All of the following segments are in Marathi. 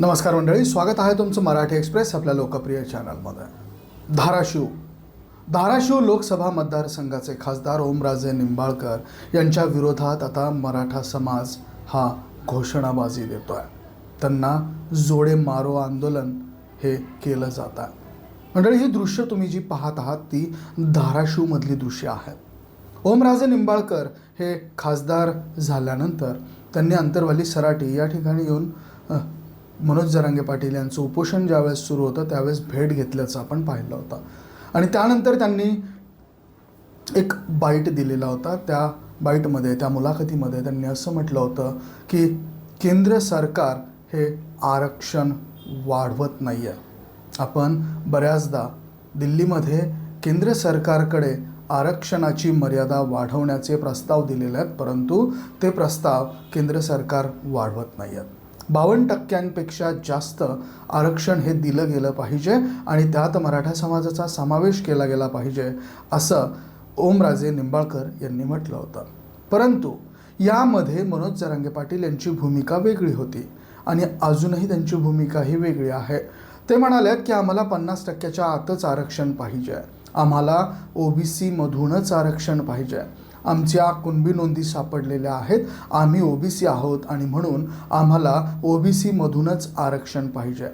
नमस्कार मंडळी स्वागत आहे तुमचं मराठी एक्सप्रेस आपल्या लोकप्रिय चॅनलमध्ये. धाराशिव. धाराशिव लोकसभा मतदारसंघाचे खासदार ओमराजे निंबाळकर यांच्या विरोधात आता मराठा समाज हा घोषणाबाजी देतो आहे त्यांना जोडे मारो आंदोलन हे केलं जात आहे. मंडळी ही दृश्य तुम्ही जी पाहत आहात ती धाराशिवमधली दृश्य आहेत ओमराजे निंबाळकर हे खासदार झाल्यानंतर त्यांनी अंतरवाली सराटी या ठिकाणी येऊन मनोज जरांगे पाटील यांचं उपोषण ज्यावेळेस सुरू होतं त्यावेळेस भेट घेतल्याचं आपण पाहिलं होतं. आणि त्यानंतर त्यांनी एक बाईट दिलेला होता. त्या बाईटमध्ये त्या मुलाखतीमध्ये त्यांनी असं म्हटलं होतं की केंद्र सरकार हे आरक्षण वाढवत नाही आहे आपण बऱ्याचदा दिल्लीमध्ये केंद्र सरकारकडे आरक्षणाची मर्यादा वाढवण्याचे प्रस्ताव दिलेले आहेत परंतु ते प्रस्ताव केंद्र सरकार वाढवत नाही आहेत बावन्न टक्क्यांपेक्षा जास्त आरक्षण हे दिलं गेलं पाहिजे आणि त्यात मराठा समाजाचा समावेश केला गेला पाहिजे असं ओमराजे निंबाळकर यांनी म्हटलं होतं. परंतु यामध्ये मनोज जरांगे पाटील यांची भूमिका वेगळी होती आणि अजूनही त्यांची भूमिका ही वेगळी आहे. ते म्हणाले की आम्हाला पन्नास टक्क्याच्या आतच आरक्षण पाहिजे. आम्हाला ओ बी सीमधूनच आरक्षण पाहिजे. आमच्या कुणबी नोंदी सापडलेल्या आहेत. आम्ही ओबीसी आहोत आणि म्हणून आम्हाला ओबीसीमधूनच आरक्षण पाहिजे.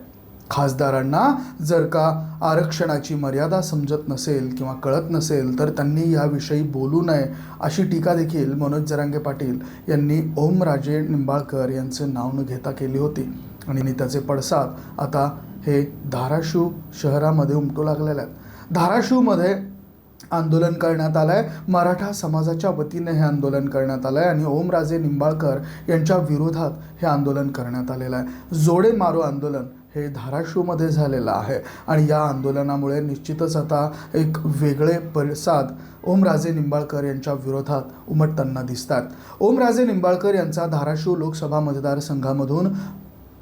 खासदारांना जर का आरक्षणाची मर्यादा समजत नसेल किंवा कळत नसेल तर त्यांनी याविषयी बोलू नये अशी टीका देखील मनोज जरांगे पाटील यांनी ओमराजे निंबाळकर यांचं नाव न घेता केली होती. आणि त्याचे पडसाद आता हे धाराशिव शहरामध्ये उमटू लागलेले आहेत. धाराशिवमध्ये आंदोलन करण्यात आलं आहे मराठा समाजाच्या वतीने हे आंदोलन करण्यात आलं आहे आणि ओमराजे निंबाळकर यांच्या विरोधात हे आंदोलन करण्यात आलेलं आहे. जोडे मारो आंदोलन हे धाराशिवमध्ये झालेलं आहे आणि या आंदोलनामुळे निश्चितच आता एक वेगळे परिसाद ओमराजे निंबाळकर यांच्या विरोधात उमटताना दिसतात. ओमराजे निंबाळकर यांचा धाराशिव लोकसभा मतदारसंघामधून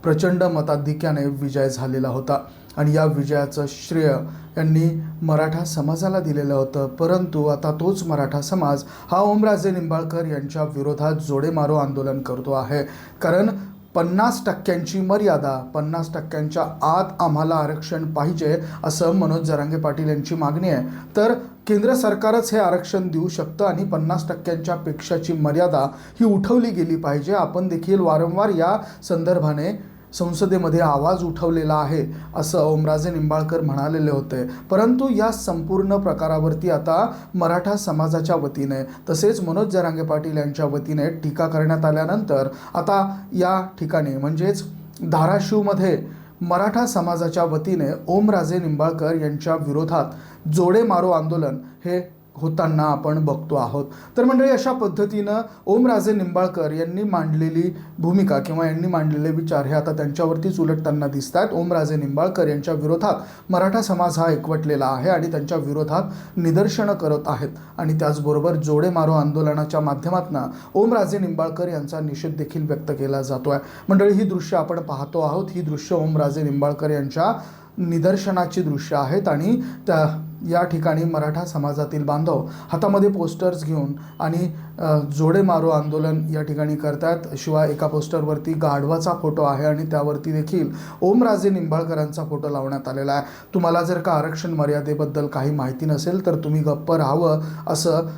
प्रचंड मताधिक्याने विजय झालेला होता आणि या विजयाचं श्रेय यांनी मराठा समाजाला दिलेलं होतं. परंतु आता तोच मराठा समाज हा ओमराजे निंबाळकर यांच्या विरोधात जोडेमारो आंदोलन करतो आहे. कारण पन्नास टक्क्यांची मर्यादा पन्नास टक्क्यांच्या आत आम्हाला आरक्षण पाहिजे असं मनोज जरांगे पाटील यांची मागणी आहे. तर केंद्र सरकारच हे आरक्षण देऊ शकतं आणि पन्नास टक्क्यांच्या पेक्षाची मर्यादा ही उठवली गेली पाहिजे. आपण देखील वारंवार या संदर्भाने संसदेमध्ये आवाज उठवलेला आहे असं ओमराजे निंबाळकर म्हणालेले होते. परंतु या संपूर्ण प्रकारावरती आता मराठा समाजाच्या वतीने तसेच मनोज जरांगे पाटील यांच्या वतीने टीका करण्यात आल्यानंतर आता या ठिकाणी म्हणजेच धाराशिवमध्ये मराठा समाजाच्या वतीने ओमराजे निंबाळकर यांच्या विरोधात जोडे मारो आंदोलन हे होताना आपण बघतो आहोत. तर मंडळी अशा पद्धतीनं ओमराजे निंबाळकर यांनी मांडलेली भूमिका किंवा यांनी मांडलेले विचार हे आता त्यांच्यावरतीच उलटताना दिसत आहेत ओमराजे निंबाळकर यांच्या विरोधात मराठा समाज हा एकवटलेला आहे आणि त्यांच्या विरोधात निदर्शनं करत आहेत. आणि त्याचबरोबर जोडे मारो आंदोलनाच्या माध्यमातून ओमराजे निंबाळकर यांचा निषेध देखील व्यक्त केला जातो आहे मंडळी ही दृश्य आपण पाहतो आहोत. ही दृश्य ओमराजे निंबाळकर यांच्या निदर्शनाची दृश्य आहेत आणि त्या या ठिकाणी मराठा समाजातील बांधव हातामध्ये पोस्टर्स घेऊन आणि जोडे मारो आंदोलन या ठिकाणी करतात. शिवाय एका पोस्टरवरती गाढवाचा फोटो आहे आणि त्यावरती देखील ओमराजे निंबाळकरांचा फोटो लावण्यात आलेला आहे. तुम्हाला जर का आरक्षण मर्यादेबद्दल काही माहिती नसेल तर तुम्ही गप्प राहावं असं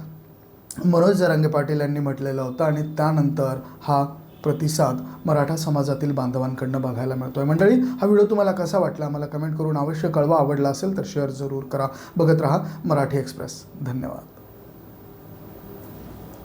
मनोज जरांगे पाटील यांनी म्हटलेलं होतं. आणि त्यानंतर हा प्रतिसाद मराठा समाजातील बांधवांकडनं बघायला मिळतोय. मंडळी हा व्हिडिओ तुम्हाला कसा वाटला मला कमेंट करून अवश्य कळवा. आवडला असेल तर शेअर जरूर करा. बघत राहा मराठी एक्सप्रेस. धन्यवाद.